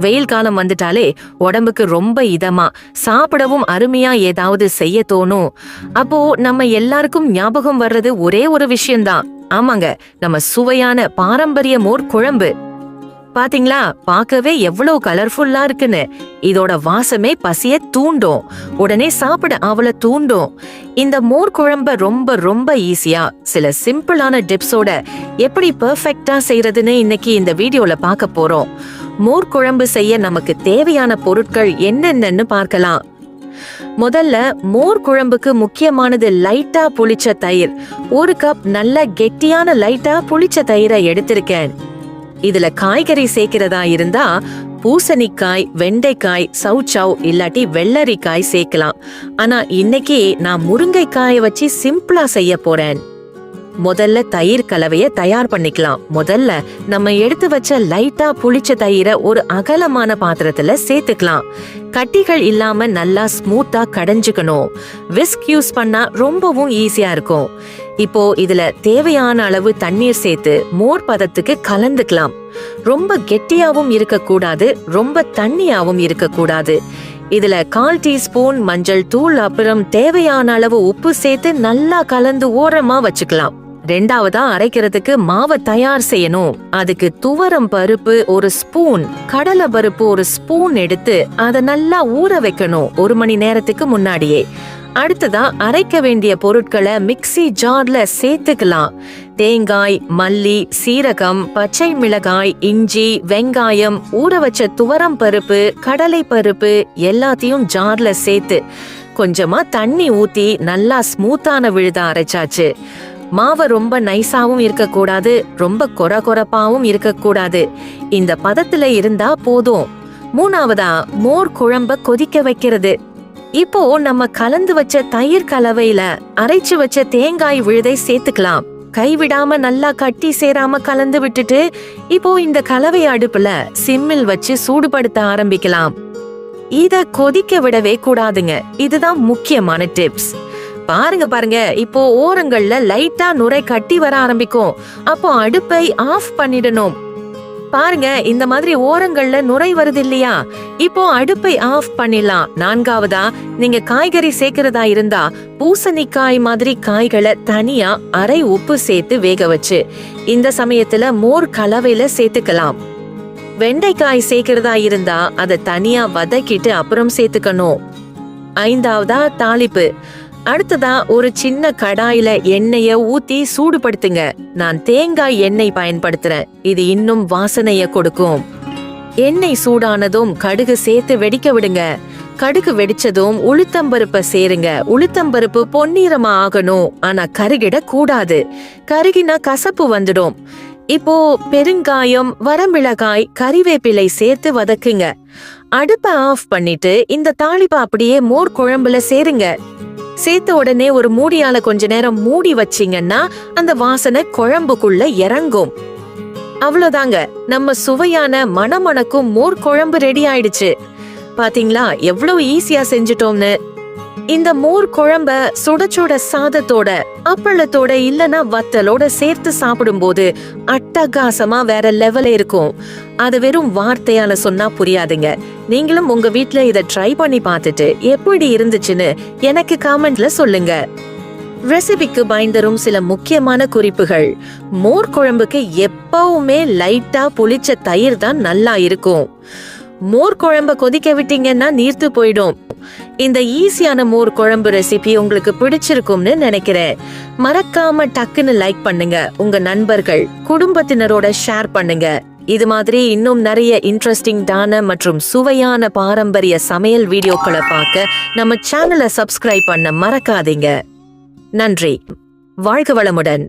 வெயில் காலம் வந்துட்டாலே உடம்புக்கு ரொம்ப இதமா சாப்பிடவும் அருமையா ஏதாவது செய்ய தோணும். அப்போ நம்ம எல்லாருக்கும் ஞாபகம் வர்றது ஒரே ஒரு விஷயம்தான். ஆமாங்க நம்ம சுவையான பாரம்பரிய மோர் குழம்பு. பாத்தீங்களா? பார்க்கவே எவ்வளவு கலர்ஃபுல்லா இருக்குன்னு. இதோட வாசமே பசிய தூண்டும். உடனே சாப்பிட அவள தூண்டும். இந்த மோர் குழம்ப ரொம்ப ரொம்ப ஈஸியா சில சிம்பிளான டிப்ஸோட எப்படி பெர்ஃபெக்ட்டா செய்யறதுன்னு இன்னைக்கு இந்த வீடியோல பார்க்க போறோம். மோர் குழம்பு செய்ய நமக்கு தேவையான பொருட்கள் என்னென்னன்னு பார்க்கலாம். முதல்ல மோர் குழம்புக்கு முக்கியமானது லைட்டா புளிச்ச தயிர். ஒரு கப் நல்ல கெட்டியான லைட்டா புளிச்ச தயிரை எடுத்திருக்கேன். இதுல காய்கறி சேர்க்கிறதா இருந்தா பூசணிக்காய் வெண்டைக்காய் சவுச்சவ் இல்லாட்டி வெள்ளரிக்காய் சேர்க்கலாம். ஆனா இன்னைக்கு நான் முருங்கைக்காயை வச்சு சிம்பிளா செய்ய போறேன். முதல்ல தயிர் கலவைய தயார் பண்ணிக்கலாம். முதல்ல நம்ம எடுத்து வச்ச லைட்டா புளிச்ச தயிரை ஒரு அகலமான பாத்திரத்துல சேர்த்துக்கலாம். கட்டிகள் இல்லாம நல்லா ஸ்மூத்தா கடைஞ்சுக்கணும். விஸ்க் யூஸ் பண்ணா ரொம்பவும் ஈஸியா இருக்கும். இப்போ இதுல தேவையான அளவு தண்ணீர் சேர்த்து மோர் பதத்துக்கு கலந்துக்கலாம். ரொம்ப கெட்டியாவும் இருக்கக்கூடாது ரொம்ப தண்ணியாவும் இருக்கக்கூடாது. இதுல கால் டீஸ்பூன் மஞ்சள் தூள் அப்புறம் தேவையான அளவு உப்பு சேர்த்து நல்லா கலந்து ஓரமா வச்சுக்கலாம். ரெண்டாவதா அரைக்கிறதுக்கு மாவை தயார் செய்யணும். அதுக்கு துவரம் பருப்பு ஒரு ஸ்பூன் கடலை பருப்பு ஒரு ஸ்பூன் எடுத்து அதை நல்லா ஊற வைக்கணும் ஒரு மணி நேரத்துக்கு முன்னாடியே. அடுத்ததா அரைக்க வேண்டிய பொருட்களை மிக்ஸி ஜார்ல சேர்த்துக்கலாம். தேங்காய் மல்லி சீரகம் பச்சை மிளகாய் இஞ்சி வெங்காயம் ஊற வச்ச துவரம் பருப்பு கடலை பருப்பு எல்லாத்தையும் ஜார்ல சேர்த்து கொஞ்சமா தண்ணி ஊத்தி நல்லா ஸ்மூத்தான விழுத அரைச்சாச்சு. மாவை ரொம்ப நைஸாவும் இருக்கக்கூடாது ரொம்ப கொர கொரப்பாவும் இருக்கக்கூடாது. இந்த பதத்துல இருந்தா போதும். மூணாவதா மோர் குழம்ப கொதிக்க வைக்கிறது. இப்போ நம்ம கலந்து வச்ச தயிர் கலவையில அரைச்சு வச்ச தேங்காய் விழுதை சேர்த்துக்கலாம். கைவிடாம நல்லா கட்டி சேராம கலந்து விட்டுட்டு இப்போ இந்த கலவை அடுப்புல சிம்மில் வச்சு சூடுபடுத்த ஆரம்பிக்கலாம். இத கொதிக்க விடவே கூடாதுங்க. இதுதான் முக்கியமான டிப்ஸ். பாருங்க பாருங்க. இப்போ ஓரங்கள்ல லைட்டா நுரை கட்டி வர ஆரம்பிக்கும். அப்போ அடுப்பை ஆஃப் பண்ணிடணும். பாருங்க இந்த மாதிரி ஓரங்கள்ல நுரை வருது இல்லையா? இப்போ அடுப்பை ஆஃப் பண்ணிடலாம். நான்காவதா நீங்க காய்கறி சேர்க்கிறதா இருந்தா பூசணிக்காய் மாதிரி காய்களை தனியா அரை உப்பு சேர்த்து வேக வச்சு இந்த சமயத்துல மோர் கலவையில சேர்த்துக்கலாம். வெண்டைக்காய் சேர்க்கிறதா இருந்தா அதை தனியா வதக்கிட்டு அப்புறம் சேர்த்துக்கணும். ஐந்தாவதா தாளிப்பு. அடுத்ததா ஒரு சின்ன கடாயில எண்ணெய ஊத்தி சூடுபடுத்துங்க. நான் தேங்காய் எண்ணெய் பயன்படுத்துறேன். இது இன்னும் வாசனைய கொடுக்கும். எண்ணெய் சூடானதும் கடுகு சேர்த்து வெடிக்க விடுங்க. கடுகு வெடிச்சதும் உளுத்தம்பருப்ப சேருங்க. உளுத்தம்பருப்பு பொன்னிறமா ஆகணும். ஆனா கருகிட கூடாது. கருகினா கசப்பு வந்துடும். இப்போ பெருங்காயம் வரமிளகாய் கறிவேப்பிலை சேர்த்து வதக்குங்க. அடுப்பை ஆஃப் பண்ணிட்டு இந்த தாளிப்பை அப்படியே மோர் குழம்புல சேருங்க. சேர்த்த உடனே ஒரு மூடியால கொஞ்ச நேரம் மூடி வச்சீங்கன்னா அந்த வாசனை குழம்புக்குள்ள இறங்கும். அவ்வளவுதாங்க நம்ம சுவையான மணமணக்கும் மோர் குழம்பு ரெடி ஆயிடுச்சு. பாத்தீங்களா? எவ்வளவு ஈஸியா செஞ்சுட்டோம்னு. இந்த மோர் குழம்ப சுட சுட சாதத்தோட அப்பளத்தோட இல்லனா வத்தலோட சேர்த்து சாப்பிடும்போது அட்டகாசமா வேற லெவல இருக்கும். அது வெறும் வார்த்தையால சொன்னா புரியாதுங்க. நீங்களும் உங்க வீட்ல இத ட்ரை பண்ணி பார்த்துட்டு எப்படி இருந்துச்சுன்னு எனக்கு காமெண்ட்ல சொல்லுங்க. ரெசிபிக்கு பயந்தரும் சில முக்கியமான குறிப்புகள். மோர் குழம்புக்கு எப்பவுமே லைட்டா புளிச்ச தயிர் தான் நல்லா இருக்கும். மோர் குழம்ப கொதிக்க விட்டீங்கன்னா நீர்த்து போயிடும். இந்த ஈஸியான மோர் குழம்பு ரெசிபி உங்களுக்கு பிடிச்சிருக்கும்னு நினைக்கிறேன். மறக்காம டக்குன்னு லைக் பண்ணுங்க. உங்க நண்பர்கள் குடும்பத்தினரோட ஷேர் பண்ணுங்க. இது மாதிரி இன்னும் நிறைய இன்ட்ரெஸ்டிங்டான மற்றும் சுவையான பாரம்பரிய சமையல் வீடியோக்களை பார்க்க நம்ம சேனலை சப்ஸ்கிரைப் பண்ண மறக்காதீங்க. நன்றி. வாழ்க வளமுடன்.